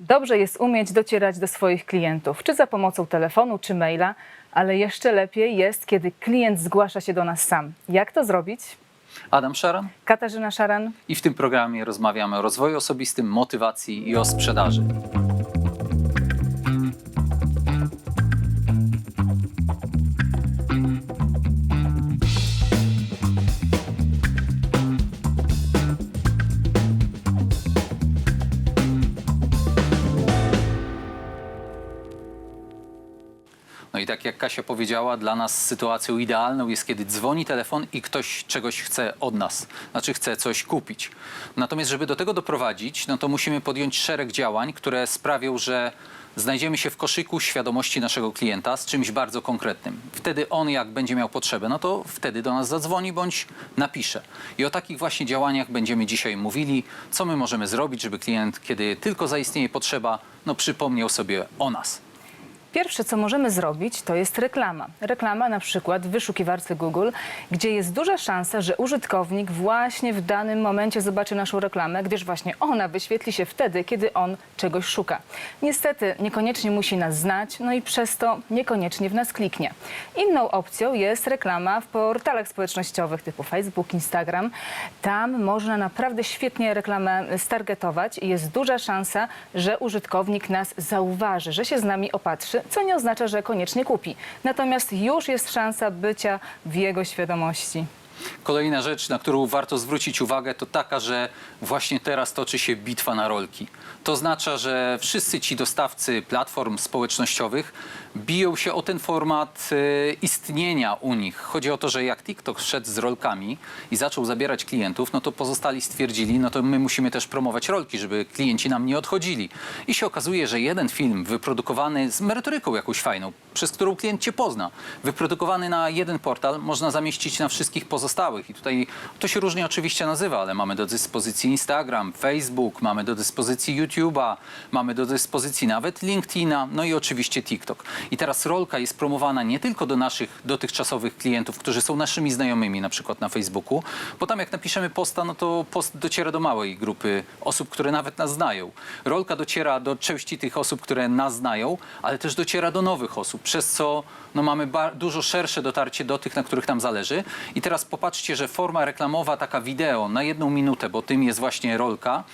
Dobrze jest umieć docierać do swoich klientów, czy za pomocą telefonu, czy maila, ale jeszcze lepiej jest, kiedy klient zgłasza się do nas sam. Jak to zrobić? Adam Szaran Katarzyna Szaran. i w tym programie rozmawiamy o rozwoju osobistym, motywacji i o sprzedaży. Kasia powiedziała, dla nas sytuacją idealną jest, kiedy dzwoni telefon i ktoś czegoś chce od nas, znaczy chce coś kupić. Natomiast, żeby do tego doprowadzić, no to musimy podjąć szereg działań, które sprawią, że znajdziemy się w koszyku świadomości naszego klienta z czymś bardzo konkretnym. Wtedy on, jak będzie miał potrzebę, no to wtedy do nas zadzwoni bądź napisze. I o takich właśnie działaniach będziemy dzisiaj mówili, co my możemy zrobić, żeby klient, kiedy tylko zaistnieje potrzeba, no przypomniał sobie o nas. Pierwsze, co możemy zrobić, to jest reklama. Reklama na przykład w wyszukiwarce Google, gdzie jest duża szansa, że użytkownik właśnie w danym momencie zobaczy naszą reklamę, gdyż właśnie ona wyświetli się wtedy, kiedy on czegoś szuka. Niestety niekoniecznie musi nas znać, no i przez to niekoniecznie w nas kliknie. Inną opcją jest reklama w portalach społecznościowych typu Facebook, Instagram. Tam można naprawdę świetnie reklamę stargetować i jest duża szansa, że użytkownik nas zauważy, że się z nami opatrzy, co nie oznacza, że koniecznie kupi. Natomiast już jest szansa bycia w jego świadomości. Kolejna rzecz, na którą warto zwrócić uwagę, to taka, że właśnie teraz toczy się bitwa na rolki. To oznacza, że wszyscy ci dostawcy platform społecznościowych biją się o ten format e, istnienia u nich. Chodzi o to, że jak TikTok szedł z rolkami i zaczął zabierać klientów, no to pozostali stwierdzili, no to my musimy też promować rolki, żeby klienci nam nie odchodzili. I się okazuje, że jeden film wyprodukowany z merytoryką jakąś fajną, przez którą klient cię pozna, wyprodukowany na jeden portal, można zamieścić na wszystkich pozostałych. I tutaj to się różnie oczywiście nazywa, ale mamy do dyspozycji Instagram, Facebook, mamy do dyspozycji YouTube'a, mamy do dyspozycji nawet LinkedIna, no i oczywiście TikTok. I teraz rolka jest promowana nie tylko do naszych dotychczasowych klientów, którzy są naszymi znajomymi, na przykład na Facebooku, bo tam jak napiszemy posta, no to post dociera do małej grupy osób, które nawet nas znają. Rolka dociera do części tych osób, które nas znają, ale też dociera do nowych osób, przez co no, mamy dużo szersze dotarcie do tych, na których nam zależy. I teraz popatrzcie, że forma reklamowa, taka wideo na jedną minutę, bo tym jest właśnie rolka,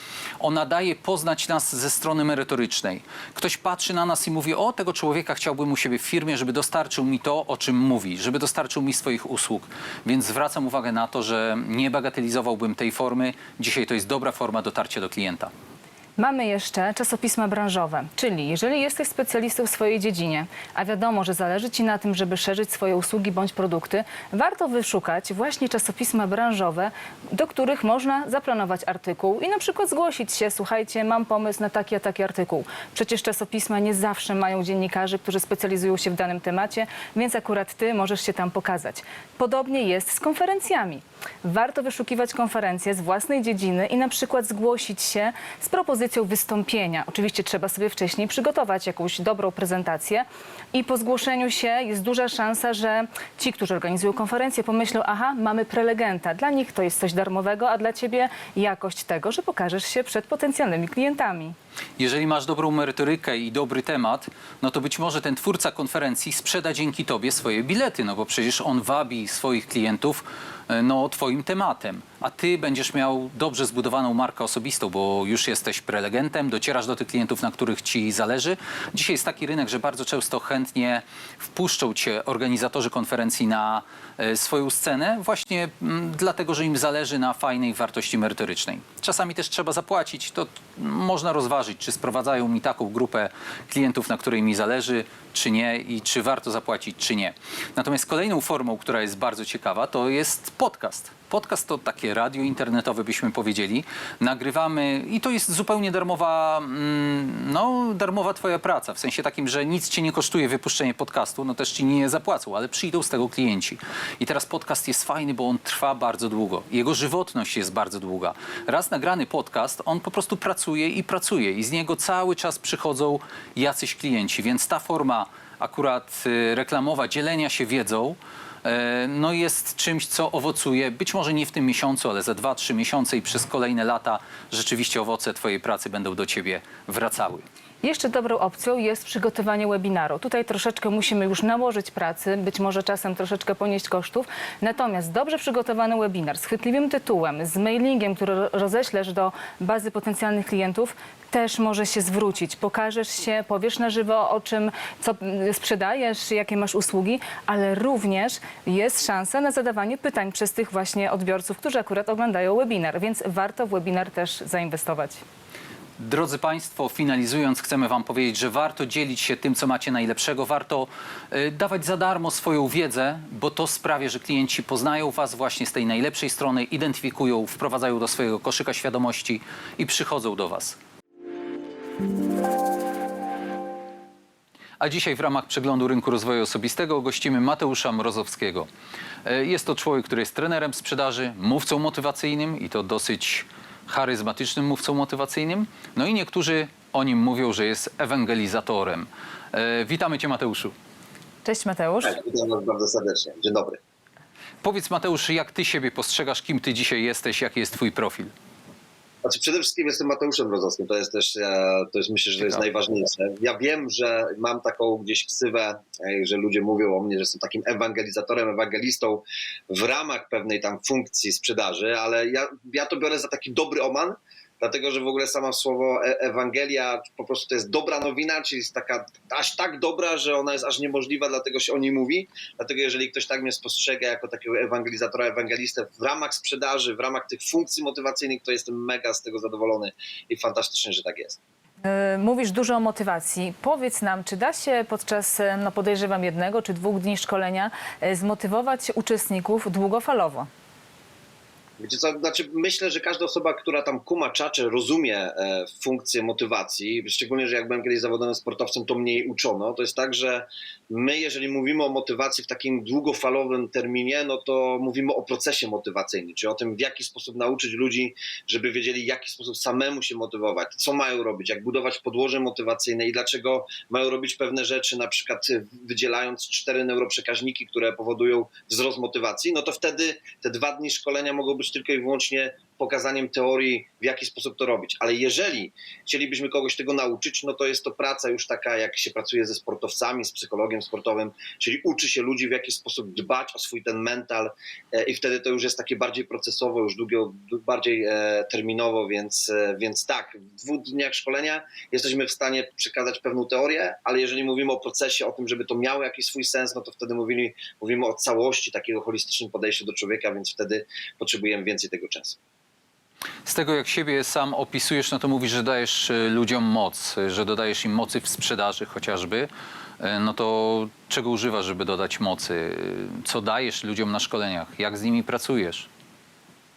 ona daje poznać nas ze strony merytorycznej. Ktoś patrzy na nas i mówi, o tego człowieka chciałbym u siebie w firmie, żeby dostarczył mi to, o czym mówi, żeby dostarczył mi swoich usług. Więc zwracam uwagę na to, że nie bagatelizowałbym tej formy. Dzisiaj to jest dobra forma dotarcia do klienta. Mamy jeszcze czasopisma branżowe, czyli jeżeli jesteś specjalistą w swojej dziedzinie, a wiadomo, że zależy Ci na tym, żeby szerzyć swoje usługi bądź produkty, warto wyszukać właśnie czasopisma branżowe, do których można zaplanować artykuł i na przykład zgłosić się, słuchajcie, mam pomysł na taki a taki artykuł. Przecież czasopisma nie zawsze mają dziennikarzy, którzy specjalizują się w danym temacie, więc akurat Ty możesz się tam pokazać. Podobnie jest z konferencjami. Warto wyszukiwać konferencje z własnej dziedziny i na przykład zgłosić się z propozycją wystąpienia. Oczywiście trzeba sobie wcześniej przygotować jakąś dobrą prezentację i po zgłoszeniu się jest duża szansa, że ci, którzy organizują konferencję pomyślą, aha, mamy prelegenta. Dla nich to jest coś darmowego, a dla ciebie jakość tego, że pokażesz się przed potencjalnymi klientami. Jeżeli masz dobrą merytorykę i dobry temat, no to być może ten twórca konferencji sprzeda dzięki tobie swoje bilety, no bo przecież on wabi swoich klientów no, twoim tematem, a ty będziesz miał dobrze zbudowaną markę osobistą, bo już jesteś prelegentem, docierasz do tych klientów, na których ci zależy. Dzisiaj jest taki rynek, że bardzo często chętnie wpuszczą cię organizatorzy konferencji na e, swoją scenę, właśnie mm, dlatego, że im zależy na fajnej wartości merytorycznej. Czasami też trzeba zapłacić, to można rozważyć, czy sprowadzają mi taką grupę klientów, na której mi zależy, czy nie i czy warto zapłacić, czy nie. Natomiast kolejną formą, która jest bardzo ciekawa, to jest podcast. Podcast to takie radio internetowe, byśmy powiedzieli. Nagrywamy i to jest zupełnie darmowa, mm, no, darmowa twoja praca. W sensie takim, że nic cię nie kosztuje wypuszczenie podcastu, no też ci nie zapłacą, ale przyjdą z tego klienci. I teraz podcast jest fajny, bo on trwa bardzo długo. Jego żywotność jest bardzo długa. Raz nagrany podcast, on po prostu pracuje i pracuje i z niego cały czas przychodzą jacyś klienci, więc ta forma akurat y, reklamowa, dzielenia się wiedzą, no jest czymś, co owocuje, być może nie w tym miesiącu, ale za 2-3 miesiące i przez kolejne lata rzeczywiście owoce Twojej pracy będą do Ciebie wracały. Jeszcze dobrą opcją jest przygotowanie webinaru. Tutaj troszeczkę musimy już nałożyć pracy, być może czasem troszeczkę ponieść kosztów. Natomiast dobrze przygotowany webinar z chwytliwym tytułem, z mailingiem, który ro- roześlesz do bazy potencjalnych klientów, też może się zwrócić. Pokażesz się, powiesz na żywo o czym, co sprzedajesz, jakie masz usługi, ale również jest szansa na zadawanie pytań przez tych właśnie odbiorców, którzy akurat oglądają webinar, więc warto w webinar też zainwestować. Drodzy Państwo, finalizując, chcemy Wam powiedzieć, że warto dzielić się tym, co macie najlepszego, warto y, dawać za darmo swoją wiedzę, bo to sprawia, że klienci poznają Was właśnie z tej najlepszej strony, identyfikują, wprowadzają do swojego koszyka świadomości i przychodzą do Was. A dzisiaj w ramach przeglądu rynku rozwoju osobistego gościmy Mateusza Mrozowskiego. E, Jest to człowiek, który jest trenerem sprzedaży, mówcą motywacyjnym i to dosyć charyzmatycznym mówcą motywacyjnym. No i niektórzy o nim mówią, że jest ewangelizatorem. E, Witamy Cię Mateuszu. Cześć Mateusz. Tak, witam Was bardzo serdecznie. Dzień dobry. Powiedz Mateusz, jak Ty siebie postrzegasz, kim Ty dzisiaj jesteś, jaki jest Twój profil? Znaczy przede wszystkim jestem Mateuszem Rozowskim, to jest też, e, to jest myślę, że to jest najważniejsze. Ja wiem, że mam taką gdzieś ksywę, e, że ludzie mówią o mnie, że jestem takim ewangelizatorem, ewangelistą w ramach pewnej tam funkcji sprzedaży, ale ja, ja to biorę za taki dobry oman, dlatego że w ogóle samo słowo e- Ewangelia po prostu to jest dobra nowina, czyli jest taka aż tak dobra, że ona jest aż niemożliwa, dlatego się o niej mówi. Dlatego jeżeli ktoś tak mnie spostrzega jako takiego ewangelizatora, ewangelistę w ramach sprzedaży, w ramach tych funkcji motywacyjnych, to jestem mega z tego zadowolony i fantastycznie, że tak jest. Y, Mówisz dużo o motywacji. Powiedz nam, czy da się podczas, y, no podejrzewam, jednego czy dwóch dni szkolenia zmotywować uczestników długofalowo? Wiecie co, znaczy myślę, że każda osoba, która tam kuma czacze, rozumie e, funkcję motywacji, szczególnie, że jak byłem kiedyś zawodowym sportowcem, to mnie jej uczono. To jest tak, że my, jeżeli mówimy o motywacji w takim długofalowym terminie, no to mówimy o procesie motywacyjnym, czyli o tym, w jaki sposób nauczyć ludzi, żeby wiedzieli, w jaki sposób samemu się motywować, co mają robić, jak budować podłoże motywacyjne i dlaczego mają robić pewne rzeczy, na przykład e, wydzielając cztery neuroprzekaźniki, które powodują wzrost motywacji, no to wtedy te dwa dni szkolenia mogą być tylko i wyłącznie pokazaniem teorii, w jaki sposób to robić. Ale jeżeli chcielibyśmy kogoś tego nauczyć, no to jest to praca już taka, jak się pracuje ze sportowcami, z psychologiem sportowym, czyli uczy się ludzi, w jaki sposób dbać o swój ten mental e, i wtedy to już jest takie bardziej procesowo, już długo, bardziej e, terminowo, więc, e, więc tak, w dwóch dniach szkolenia jesteśmy w stanie przekazać pewną teorię, ale jeżeli mówimy o procesie, o tym, żeby to miało jakiś swój sens, no to wtedy mówimy, mówimy o całości takiego holistycznym podejściu do człowieka, więc wtedy potrzebujemy więcej tego czasu. Z tego, jak siebie sam opisujesz, no to mówisz, że dajesz e, ludziom moc, e, że dodajesz im mocy w sprzedaży chociażby. E, No to czego używasz, żeby dodać mocy? Co dajesz ludziom na szkoleniach? Jak z nimi pracujesz?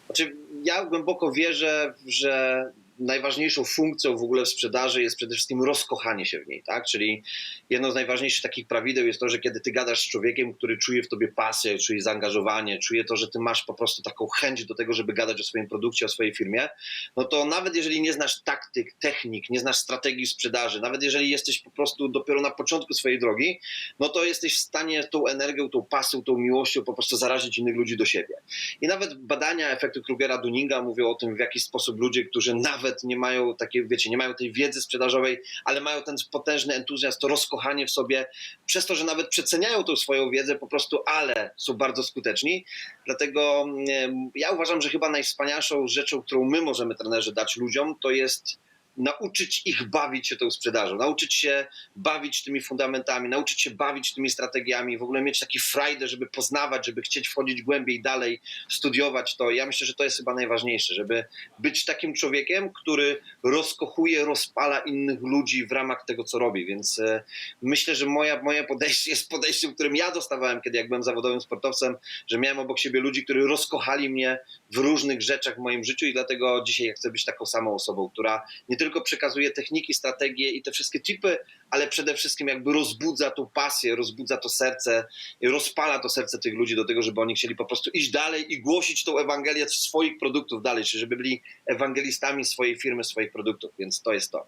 Znaczy, ja głęboko wierzę, że najważniejszą funkcją w ogóle w sprzedaży jest przede wszystkim rozkochanie się w niej, tak? Czyli jedno z najważniejszych takich prawideł jest to, że kiedy ty gadasz z człowiekiem, który czuje w tobie pasję, czuje zaangażowanie, czuje to, że ty masz po prostu taką chęć do tego, żeby gadać o swoim produkcie, o swojej firmie, no to nawet jeżeli nie znasz taktyk, technik, nie znasz strategii sprzedaży, nawet jeżeli jesteś po prostu dopiero na początku swojej drogi, no to jesteś w stanie tą energią, tą pasją, tą miłością po prostu zarazić innych ludzi do siebie. I nawet badania efektu Krugera-Dunninga mówią o tym, w jaki sposób ludzie, którzy nawet nie mają takiej, wiecie, nie mają tej wiedzy sprzedażowej, ale mają ten potężny entuzjazm, to rozkochanie w sobie, przez to, że nawet przeceniają tą swoją wiedzę po prostu, ale są bardzo skuteczni. Dlatego mm, ja uważam, że chyba najwspanialszą rzeczą, którą my możemy trenerzy dać ludziom, to jest nauczyć ich bawić się tą sprzedażą, nauczyć się bawić tymi fundamentami, nauczyć się bawić tymi strategiami, w ogóle mieć taki frajdę, żeby poznawać, żeby chcieć wchodzić głębiej dalej, studiować to. Ja myślę, że to jest chyba najważniejsze, żeby być takim człowiekiem, który rozkochuje, rozpala innych ludzi w ramach tego, co robi. Więc e, myślę, że moja, moje podejście jest podejściem, którym ja dostawałem, kiedy jak byłem zawodowym sportowcem, że miałem obok siebie ludzi, którzy rozkochali mnie w różnych rzeczach w moim życiu i dlatego dzisiaj ja chcę być taką samą osobą, która nie tylko przekazuje techniki, strategie i te wszystkie tipy, ale przede wszystkim jakby rozbudza tą pasję, rozbudza to serce, rozpala to serce tych ludzi do tego, żeby oni chcieli po prostu iść dalej i głosić tą Ewangelię swoich produktów dalej, czyli żeby byli ewangelistami swojej firmy, swoich produktów, więc to jest to.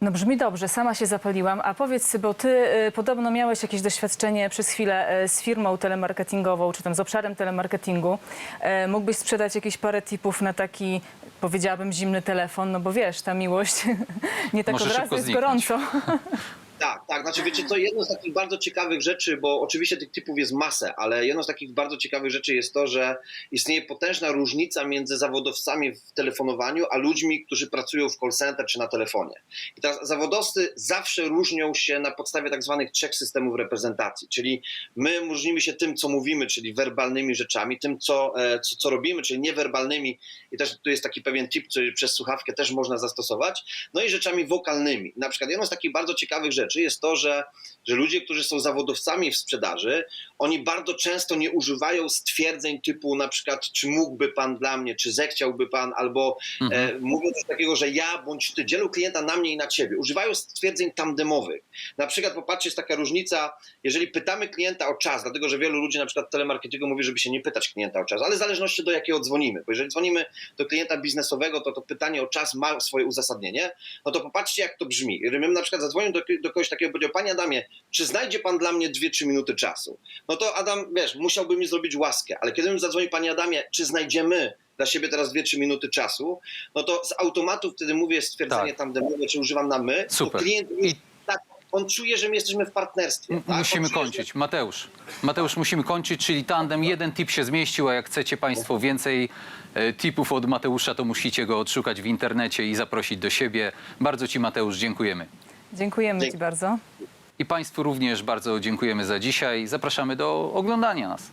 No brzmi dobrze, sama się zapaliłam. A powiedz, bo ty y, podobno miałeś jakieś doświadczenie przez chwilę y, z firmą telemarketingową, czy tam z obszarem telemarketingu. Y, mógłbyś sprzedać jakieś parę tipów na taki, powiedziałabym, zimny telefon, no bo wiesz, ta miłość nie tak Może od razu szybko jest zniknąć. gorąco. Tak. Znaczy, wiecie, to jedno z takich bardzo ciekawych rzeczy, bo oczywiście tych typów jest masę, ale jedną z takich bardzo ciekawych rzeczy jest to, że istnieje potężna różnica między zawodowcami w telefonowaniu, a ludźmi, którzy pracują w call center czy na telefonie. I teraz zawodowcy zawsze różnią się na podstawie tak zwanych trzech systemów reprezentacji, czyli my różnimy się tym, co mówimy, czyli werbalnymi rzeczami, tym, co, e, co, co robimy, czyli niewerbalnymi i też tu jest taki pewien tip, który przez słuchawkę też można zastosować, no i rzeczami wokalnymi. Na przykład jedną z takich bardzo ciekawych rzeczy jest to, że, że ludzie, którzy są zawodowcami w sprzedaży, oni bardzo często nie używają stwierdzeń typu na przykład, czy mógłby pan dla mnie, czy zechciałby pan, albo e, mówią coś takiego, że ja bądź ty, dzielu klienta na mnie i na ciebie. Używają stwierdzeń tandemowych. Na przykład popatrzcie, jest taka różnica, jeżeli pytamy klienta o czas, dlatego że wielu ludzi na przykład w telemarketingu mówi, żeby się nie pytać klienta o czas, ale w zależności do jakiego dzwonimy, bo jeżeli dzwonimy do klienta biznesowego, to to pytanie o czas ma swoje uzasadnienie, no to popatrzcie jak to brzmi. Gdybym na przykład zadzwonił do, do kogoś takiego i powiedział, panie Adamie, czy znajdzie pan dla mnie 2-3 minuty czasu? No to Adam, wiesz, musiałby mi zrobić łaskę, ale kiedy bym zadzwonił, panie Adamie, czy znajdziemy dla siebie teraz 2-3 minuty czasu, no to z automatu wtedy mówię stwierdzenie Tak. tam demowe, czy używam na my, Super. klient I- tak, on czuje, że my jesteśmy w partnerstwie. Tak? Musimy czuje, kończyć. Mateusz. Mateuż, musimy kończyć, czyli tandem. Jeden tip się zmieścił, a jak chcecie Państwo więcej e, tipów od Mateusza, to musicie go odszukać w internecie i zaprosić do siebie. Bardzo Ci, Mateusz, dziękujemy. Dziękujemy Dzięki. ci bardzo. I Państwu również bardzo dziękujemy za dzisiaj. Zapraszamy do oglądania nas.